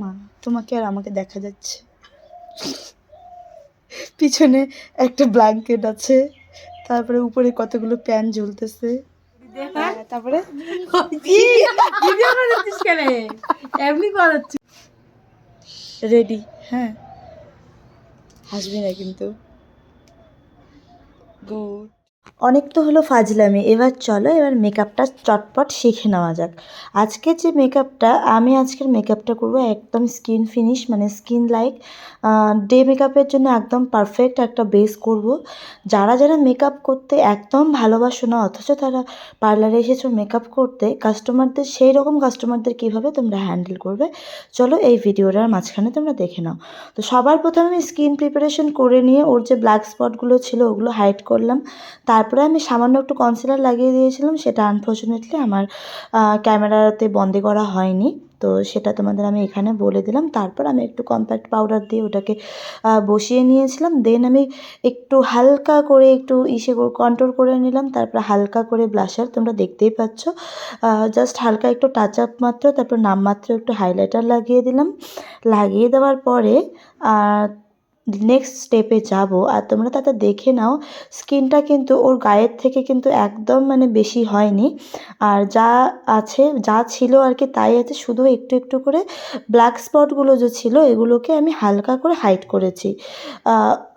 মা তোমাকে আর আমাকে দেখা যাচ্ছে। পিছনে একটা ব্ল্যাঙ্কেট আছে তারপরে উপরে কতগুলো প্যান ঝুলতেছে। হ্যাঁ, তারপরে? এমনি করাচ্ছি রেডি হ্যাঁ। হাসবি না কিন্তু। গুড অনেক তো হলো ফাজলামি। এবার চলো, এবার মেকআপটা চটপট শিখে নেওয়া যাক। আজকে যে মেকআপটা আমি আজকের মেকআপটা করব একদম স্কিন ফিনিশ মানে স্কিন লাইক ডে মেকআপের জন্য একদম পারফেক্ট একটা বেস করব। যারা যারা মেকআপ করতে একদম ভালোবাসো না, অথচ তারা পার্লারে এসেছ মেকআপ করতে কাস্টমারদের সেই রকম কাস্টমারদের কীভাবে তোমরা হ্যান্ডেল করবে? চলো এই ভিডিওটার মাঝখানে তোমরা দেখে নাও। তো সবার প্রথমে আমি স্কিন প্রিপারেশন করে নিয়ে, ওর যে ব্ল্যাক স্পটগুলো ছিল, ওগুলো হাইড করলাম। তারপরে আমি সামান্য একটু কনসিলার লাগিয়ে দিয়েছিলাম, সেটা আনফর্চুনেটলি আমার ক্যামেরাতে বন্দি করা হয়নি। তো সেটা তোমাদের আমি এখানে বলে দিলাম। তারপর আমি একটু কম্প্যাক্ট পাউডার দিয়ে ওটাকে বসিয়ে নিয়েছিলাম। দেন আমি একটু হালকা করে একটু ইসে কন্ট্রোল করে নিলাম। তারপর হালকা করে ব্লাশার তোমরা দেখতেই পাচ্ছ। জাস্ট হালকা একটু টাচ আপ মাত্র, তারপর নামমাত্র একটু হাইলাইটার লাগিয়ে দিলাম। লাগিয়ে দেওয়ার পরে নেক্সট স্টেপে যাব। আর তোমরা তাতে দেখে নাও স্কিনটা কিন্তু ওর গায়ের থেকে কিন্তু একদম মানে বেশি হয়নি। আর যা আছে, যা ছিল আর কি তাই আছে, শুধু একটু একটু করে ব্ল্যাক স্পটগুলো যে ছিল, এগুলোকে আমি হালকা করে হাইড করেছি।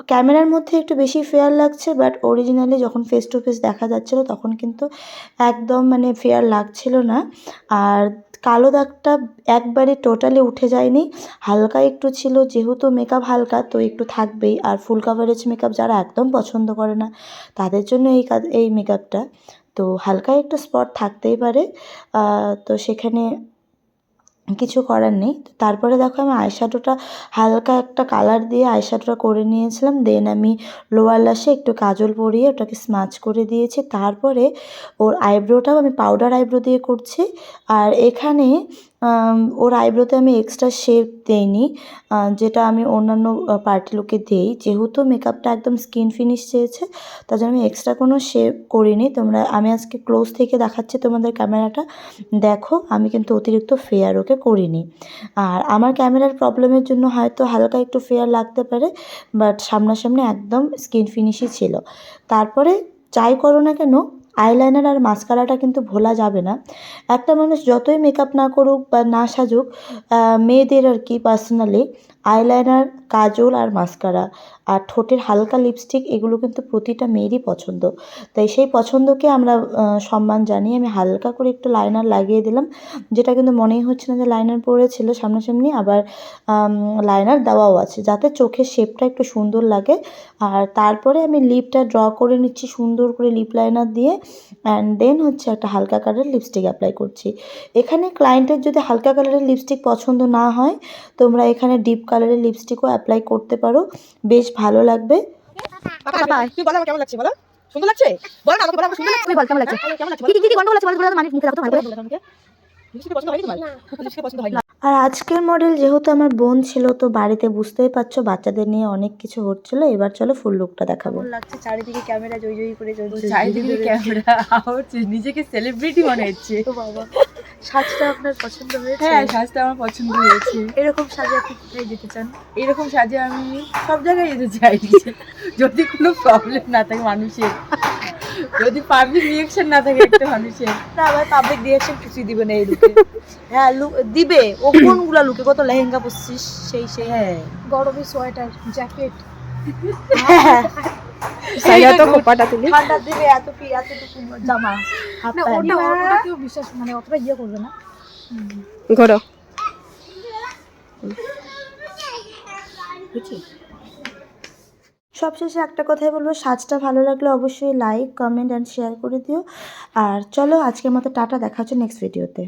ক্যামেরার মধ্যে একটু বেশি ফেয়ার লাগছে বাট অরিজিনালি যখন ফেস টু ফেস দেখা যাচ্ছিল, তখন কিন্তু একদম মানে ফেয়ার লাগছিল না। আর কালো দাগটা একবারে টোটালি উঠে যায়নি। হালকা একটু ছিল, যেহেতু মেকআপ হালকা, তো একটু থাকবেই। আর ফুল কাভারেজ মেকআপ যারা একদম পছন্দ করে না, তাদের জন্য এই কাজ এই মেকআপটা তো হালকা একটু স্পট থাকতেই পারে। তো সেখানে কিছু করার নেই। তো তারপরে দেখো আমি আইশ্যাডোটা হালকা একটা কালার দিয়ে আইশ্যাডোটা করে নিয়েছিলাম। দেন আমি লোয়ার লাশে একটু কাজল পরিয়ে ওটাকে স্মাচ করে দিয়েছি। তারপরে ওর আইব্রোটাও আমি পাউডার আইব্রো দিয়ে করছি। আর এখানে ওর আইব্রোতে আমি এক্সট্রা শেপ দেইনি। যেটা আমি অন্যান্য পার্টি লুকে দিই। যেহেতু মেকআপটা একদম স্কিন ফিনিশ চেয়েছে, তার জন্য আমি এক্সট্রা কোনো শেপ করিনি। তোমরা, আমি আজকে ক্লোজ থেকে দেখাচ্ছি তোমাদের ক্যামেরাটা দেখো, আমি কিন্তু অতিরিক্ত ফেয়ার ওকে করিনি। আর আমার ক্যামেরার প্রবলেমের জন্য হয়তো হালকা একটু ফেয়ার লাগতে পারে বাট সামনাসামনি একদম স্কিন ফিনিশই ছিল। তারপরে যাই করো না কেন আইলাইনার আর মাস্কারাটা কিন্তু ভোলা যাবে না। একটা মানুষ যতই মেকআপ না করুক বা না সাজুক মেয়েদের আর কি পার্সোনালি আইলাইনার, কাজল আর মাস্কারা আর ঠোঁটের হালকা লিপস্টিক এগুলো কিন্তু প্রতিটা মেয়েরই পছন্দ। তাই সেই পছন্দকে আমরা সম্মান জানিয়ে আমি হালকা করে একটু লাইনার লাগিয়ে দিলাম। যেটা কিন্তু মনেই হচ্ছে না যে লাইনার পড়েছিল সামনাসামনি আবার লাইনার দেওয়াও আছে। যাতে চোখের শেপটা একটু সুন্দর লাগে। আর তারপরে আমি লিপটা ড্র করে নিচ্ছি, সুন্দর করে লিপ লাইনার দিয়ে। অ্যান্ড দেন হচ্ছে একটা হালকা কালারের লিপস্টিক অ্যাপ্লাই করছি। এখানে ক্লায়েন্টের যদি হালকা কালারের লিপস্টিক পছন্দ না হয়, তোমরা এখানে ডিপ কালারের লিপস্টিকও অ্যাপ্লাই করতে পারো। বেশ ভালো লাগবে। তুই বল কেমন লাগছে বলো? সুন্দর লাগছে? বল না আমাকে বল সুন্দর লাগছে। বল কেমন লাগছে? কেমন লাগছে কি কি কি কি গন্ডগোল আছে বলো বলো মানে মুখে রাখো ভালো করে বলো। লিপস্টিক পছন্দ হয়নি তোমার? লিপস্টিক পছন্দ হয়নি। আর আজকের মডেল যেহেতু আমার বোন ছিল তো বাড়িতে বুঝতেই পারছ বাচ্চাদের নিয়ে অনেক কিছু হচ্ছিল। এবার চলো ফুল লুকটা দেখাবো। লাগছে? চারিদিকে ক্যামেরা জই জই করে চলছে। চারিদিকে ক্যামেরা নিজেকে সেলিব্রিটি মনে হচ্ছে। বাবা। সাজটা আপনার পছন্দ হয়েছে? হ্যাঁ সাজটা আমার পছন্দ হয়েছে। এরকম সাজে আপনি কোথায় যেতে চান? এরকম সাজে আমি সব জায়গায় যেতে চাই। যদি কোনো প্রবলেম না থাকে মানুষের যদি পাবলিক রিয়েকশন না থাকে একটা মানুষের। না আবার পাবলিক রিয়াকশন কিছুই দিবে না এই লুকে হ্যাঁ লুক দিবে। ও কোনগুলা লুকে কত লেহেঙ্গা পরছিস? সেই সেই। হ্যাঁ। গরমে সোয়েটার জ্যাকেট সাইয়া তো কোপাটা তুলি। ঠান্ডা দিবে এত কি এতটুকু জামা না ওটা ওটা কেউ বিশ্বাস মানে অতটা ইয়ে করবে না। ঘোরো। সবশেষে একটা কথাই বলব সাজটা ভালো লাগলে অবশ্যই লাইক কমেন্ট অ্যান্ড শেয়ার করে দিও। আর চলো আজকের মতো টাটা দেখা হচ্ছে নেক্সট ভিডিওতে